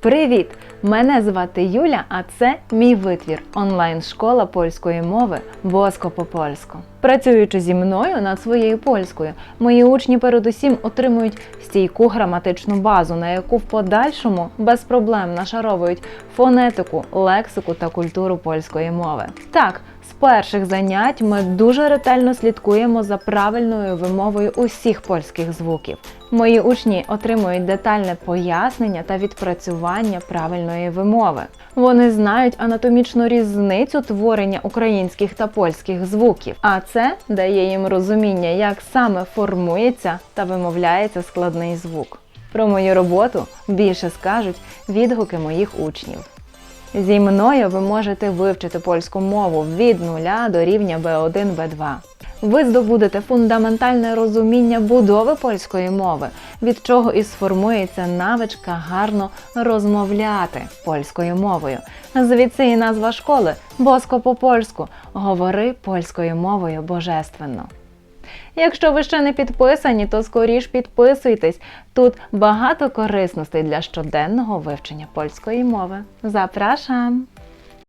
Привіт! Мене звати Юля, а це мій витвір онлайн-школа польської мови Боско по польську. Працюючи зі мною над своєю польською, мої учні передусім отримують стійку граматичну базу, на яку в подальшому без проблем нашаровують фонетику, лексику та культуру польської мови. Так, з перших занять ми дуже ретельно слідкуємо за правильною вимовою усіх польських звуків. Мої учні отримують детальне пояснення та відпрацювання правильної вимови. Вони знають анатомічну різницю творення українських та польських звуків, а це дає їм розуміння, як саме формується та вимовляється складний звук. Про мою роботу більше скажуть відгуки моїх учнів. Зі мною ви можете вивчити польську мову від нуля до рівня B1 B2. Ви здобудете фундаментальне розуміння будови польської мови, від чого і сформується навичка гарно розмовляти польською мовою. Звідси і назва школи Боско по польську. Говори польською мовою божественно. Якщо ви ще не підписані, то скоріш підписуйтесь. Тут багато корисностей для щоденного вивчення польської мови. Запрашам!